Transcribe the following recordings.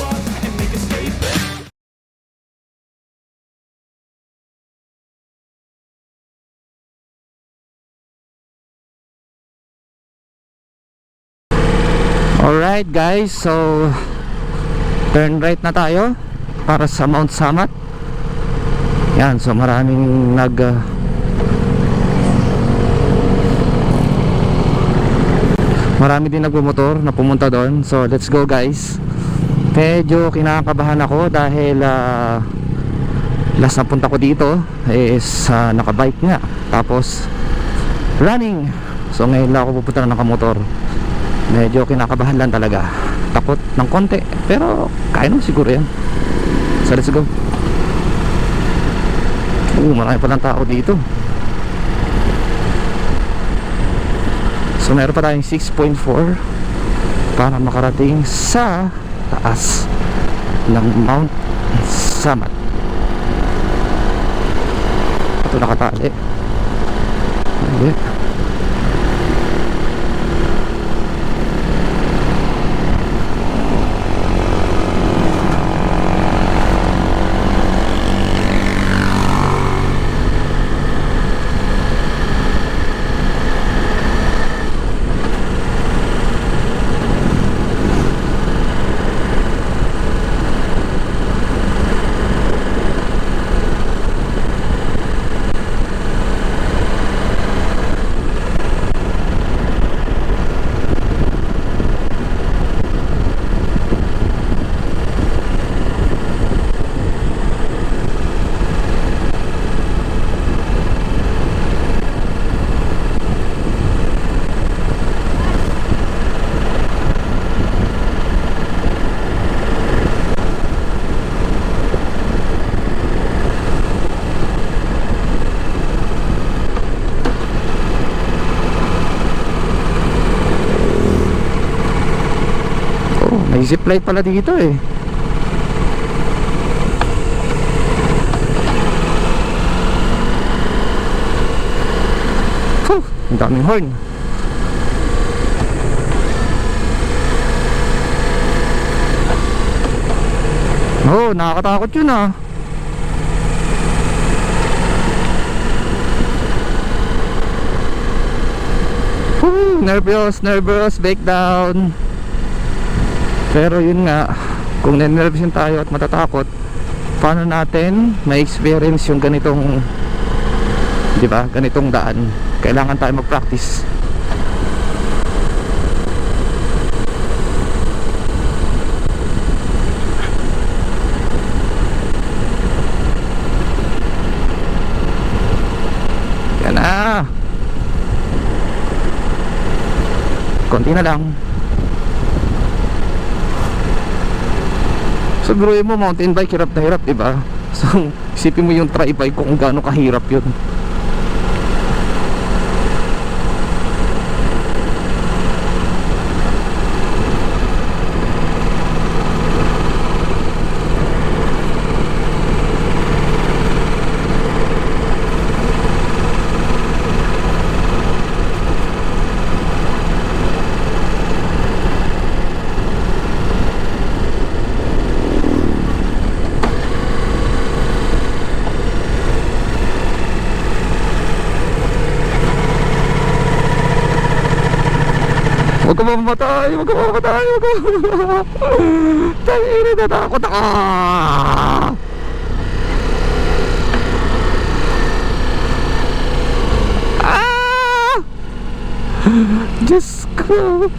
up Alright guys, so turn right na tayo para sa Mount Samat. Yan, so maraming nag uh, Marami din nagmumotor na pumunta doon. So let's go guys. Medyo kinakabahan ako dahil uh, last na punta ko dito is uh, nakabike nga. Tapos running. So ngayon lang ako pupunta na nakamotor medyo kinakabahan lang talaga. Takot ng konti pero kaya naman siguro yan. So let's go. Uh, marami palang tao dito. So meron pa tayong 6.4 para makarating sa taas ng Mount Samat. Ito nakatali. Hindi Oh, may zipline pala dito eh. Huh, ang daming horn. Oh, nakakatakot yun ah. Woo, nervous, nervous, back down. Pero yun nga, kung nanervysin tayo at matatakot, paano natin ma-experience yung ganitong, di ba, ganitong daan? Kailangan tayo mag-practice. Yan na. Konti na lang. So biruin mo mountain bike hirap na hirap diba So isipin mo yung tri-bike kung gaano kahirap yun Huwag ka mamamatay, huwag ka mamamatay, huwag ka mamamatay Tayo na natakot ako. Ah! Diyos ko.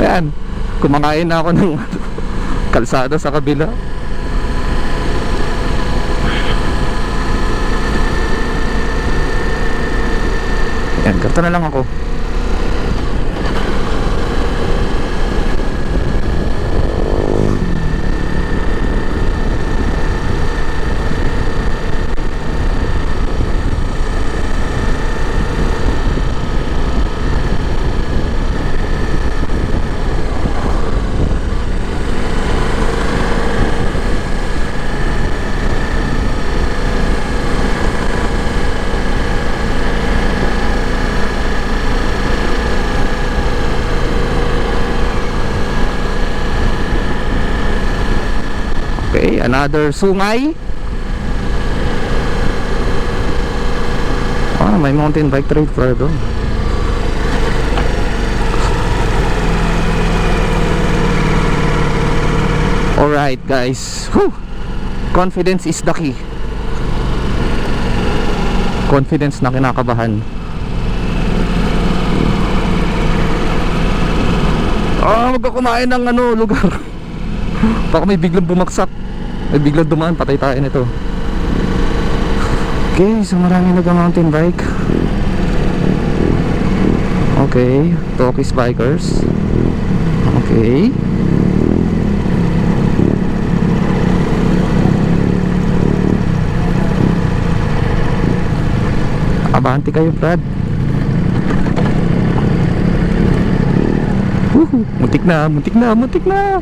Ayan, kumakain na ako ng kalsada sa kabila Ayan, ganito na lang ako Another sungay. Ah, may mountain bike trail pala doon. Alright guys. Whew. Confidence is the key. Confidence na kinakabahan. Ah, wag ka kumain ng ano, lugar. Baka may biglang bumagsak. May biglang dumaan, patay tayo nito. Okay, so marami nag-mountain bike. Okay, Tokis bikers. Okay. Abante kayo, Brad. Woohoo! Muntik na, muntik na, muntik na!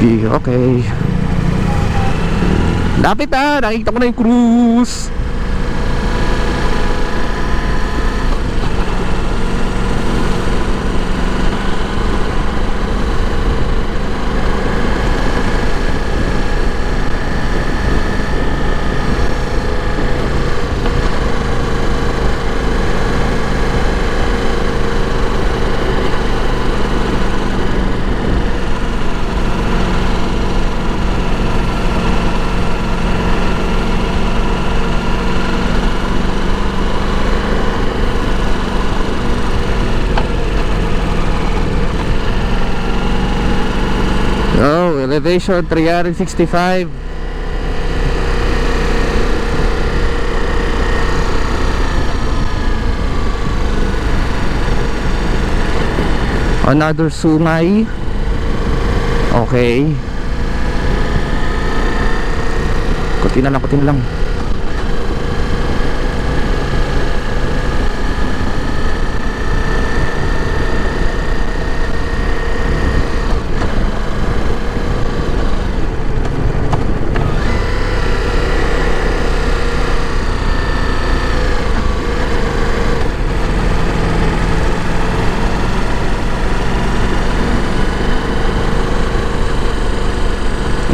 Okay. Lapit na! Nakikita ko na yung cruise! Oh, elevation 365. Another sungay. Okay. Kunti na lang, kunti na lang.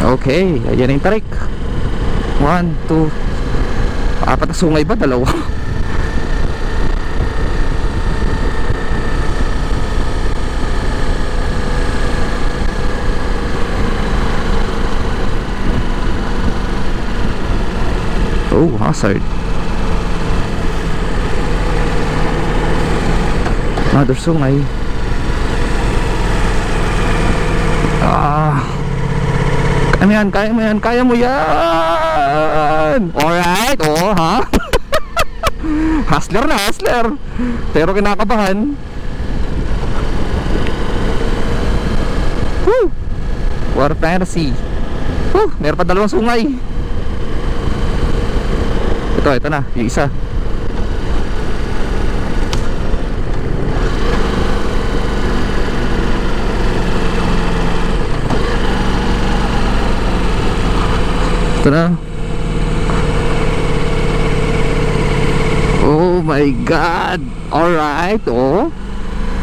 Okay, ayan yung tarik. One, two, apat na sungay ba? Dalawa. Oh, hazard. Another sungay. Kaya mo yan, kaya mo yan, kaya mo yan! Alright, oh, ha? hustler na, hustler! Pero kinakabahan. Woo! War fantasy. Woo! Meron pa dalawang sungay. Ito, ito na, yung isa. Ito na. Oh my God! Alright, oh.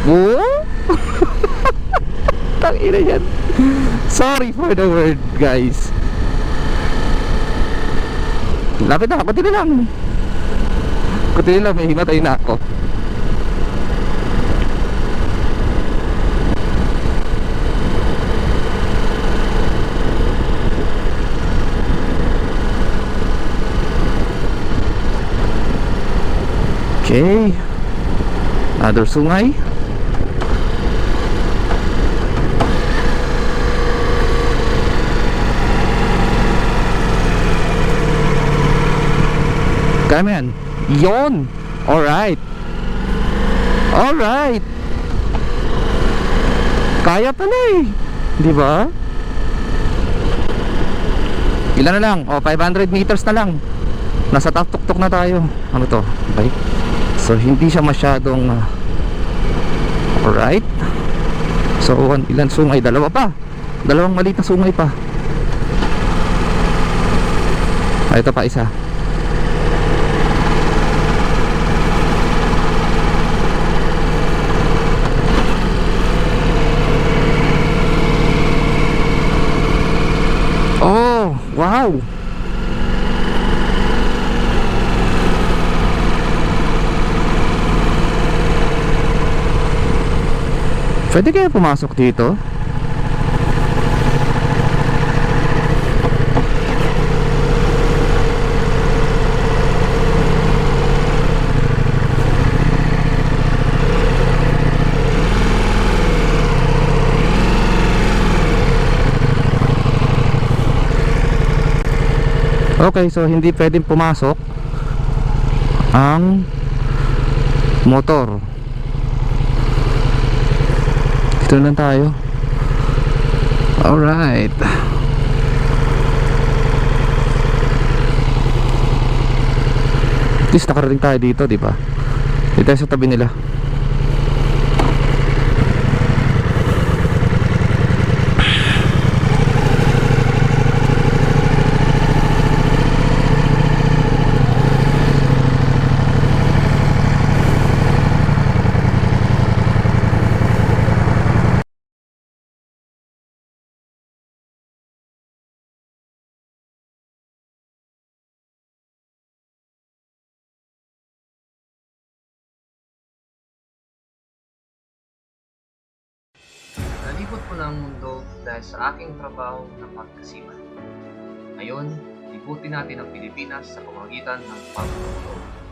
Oh? Tangina yan. Sorry for the word, guys. Lapit na, kunti na lang. Kunti na lang, may himatay na ako. Okay. Another sungay. Kaya mo yan. Yon. Alright. Alright. Kaya pala eh. Di ba? Ilan na lang? O, 500 meters na lang. Nasa tuk-tuk na tayo. Ano to? Bike? So hindi siya masyadong uh, Alright. So one, ilan sungay? Dalawa pa. Dalawang maliit na sungay pa. Ah, Ito pa isa Pwede kaya pumasok dito? Okay, so hindi pwedeng pumasok ang motor. Dito lang tayo. Alright. At least nakarating tayo dito, di ba? Dito tayo sa tabi nila. Nalibot ko na ang mundo dahil sa aking trabaho na pagkasiman. Ngayon, libutin natin ang Pilipinas sa pamamagitan ng pagtutulog.